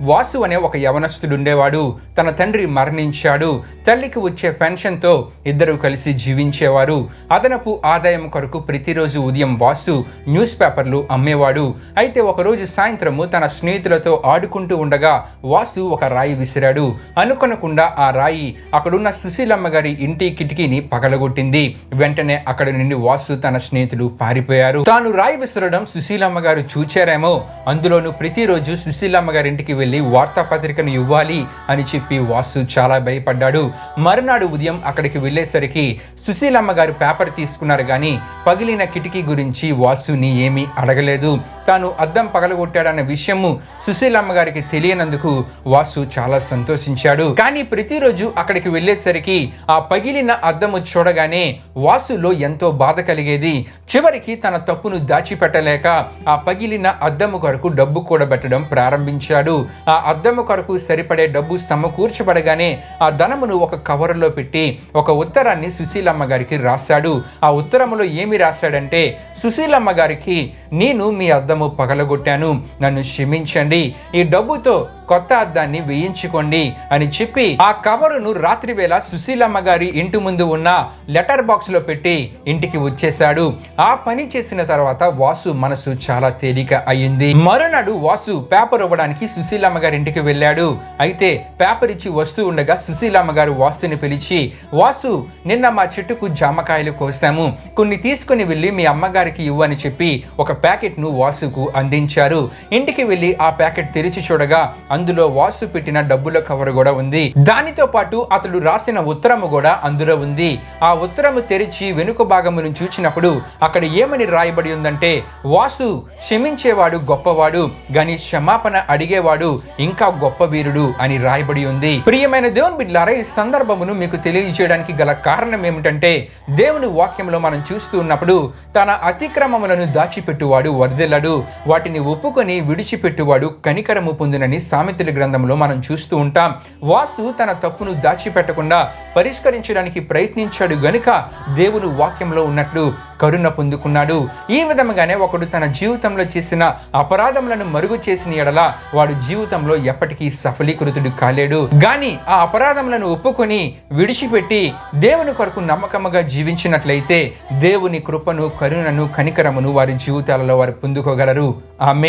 వాసు అనే ఒక యవనస్తుడు ఉండేవాడు తన తండ్రి మరణించాడు. తల్లికి వచ్చే పెన్షన్తో ఇద్దరు కలిసి జీవించేవారు. అదనపు ఆదాయం కొరకు ప్రతిరోజు ఉదయం వాసు న్యూస్ పేపర్లు అమ్మేవాడు. అయితే ఒకరోజు సాయంత్రము తన స్నేహితులతో ఆడుకుంటూ ఉండగా వాసు ఒక రాయి విసిరాడు. అనుకొనకుండా ఆ రాయి అక్కడున్న సుశీలమ్మ గారి ఇంటి కిటికీని పగలగొట్టింది. వెంటనే అక్కడ నుండి వాసు తన స్నేహితులు పారిపోయారు. తాను రాయి విసరడం సుశీలమ్మ గారు చూచారేమో. అందులోనూ ప్రతిరోజు సుశీలమ్మ గారి ఇంటికి వెళ్ళి వార్తాపత్రికను ఇవ్వాలి అని చెప్పి వాసు చాలా భయపడ్డాడు. మరునాడు ఉదయం అక్కడికి వెళ్ళేసరికి సుశీలమ్మ గారు పేపర్ తీసుకున్నారు కానీ పగిలిన కిటికీ గురించి వాసుని ఏమీ అడగలేదు. తాను అద్దం పగలగొట్టాడన్న విషయము సుశీలమ్మ గారికి తెలియనందుకు వాసు చాలా సంతోషించాడు. కానీ ప్రతిరోజు అక్కడికి వెళ్ళేసరికి ఆ పగిలిన అద్దము చూడగానే వాసులో ఎంతో బాధ కలిగేది. చివరికి తన తప్పును దాచిపెట్టలేక ఆ పగిలిన అద్దము కొరకు డబ్బు కూడబెట్టడం ప్రారంభించాడు. ఆ అద్దము కొరకు సరిపడే డబ్బు సమకూర్చబడగానే ఆ ధనమును ఒక కవరులో పెట్టి ఒక ఉత్తరాన్ని సుశీలమ్మ గారికి రాశాడు. ఆ ఉత్తరములో ఏమి రాశాడంటే సుశీలమ్మ గారికి నేను మీ అద్దము పగలగొట్టాను. నన్ను క్షమించండి. ఈ డబ్బుతో కొత్త అద్దాన్ని వేయించుకోండి అని చెప్పి ఆ కవరును రాత్రి వేళ సుశీలమ్మ గారి ఇంటి ముందు ఉన్న లెటర్ బాక్స్లో పెట్టి ఇంటికి వచ్చేశాడు. ఆ పని చేసిన తర్వాత వాసు మనసు చాలా తేలిక అయ్యింది మరునాడు వాసు పేపర్ ఇవ్వడానికి సుశీలమ్మ గారి ఇంటికి వెళ్ళాడు. అయితే పేపర్ ఇచ్చి వస్తూ ఉండగా సుశీలమ్మ గారు వాసుని పిలిచి వాసు నిన్న మా చెట్టుకు జామకాయలు కోసాము. కొన్ని తీసుకుని వెళ్ళి మీ అమ్మగారికి ఇవ్వని చెప్పి ఒక ప్యాకెట్ను వాసుకు అందించారు. ఇంటికి వెళ్ళి ఆ ప్యాకెట్ తెరిచి చూడగా అందులో వాసు పెట్టిన డబ్బుల కవర్ కూడా ఉంది. దానితో పాటు అతడు రాసిన ఉత్తరము కూడా అందులో ఉంది. ఆ ఉత్తరము తెరిచి వెనుక భాగమును చూచినప్పుడు అక్కడ ఏమని రాయబడి ఉందంటే వాసు క్షమించేవాడు గొప్పవాడు గని క్షమాపణ అడిగేవాడు ఇంకా గొప్ప వీరుడు అని రాయబడి ఉంది. ప్రియమైన దేవుని బిడ్లారా ఈ సందర్భమును మీకు తెలియజేయడానికి గల కారణం ఏమిటంటే దేవుని వాక్యంలో మనం చూస్తూ ఉన్నప్పుడు తన అతిక్రమములను దాచిపెట్టు వాడు వర్దెల్లడు. వాటిని ఒప్పుకొని విడిచిపెట్టువాడు కనికరము పొందునని సామెతల గ్రంథంలో మనం చూస్తూ ఉంటాం. వాసు తన తప్పును దాచిపెట్టకుండా పరిష్కరించడానికి ప్రయత్నించాడు గనుక దేవుని వాక్యంలో ఉన్నట్లు కరుణ పొందుకున్నాడు. ఈ విధముగానే ఒకడు తన జీవితంలో చేసిన అపరాధములను మరుగు చేసిన ఎడల వాడు జీవితంలో ఎప్పటికీ సఫలీకృతుడు కాలేడు. గాని ఆ అపరాధములను ఒప్పుకొని విడిచిపెట్టి దేవుని కొరకు నమ్మకముగా జీవించినట్లయితే దేవుని కృపను కరుణను కనికరమును వారి జీవితాలలో వారు పొందుకోగలరు. ఆమె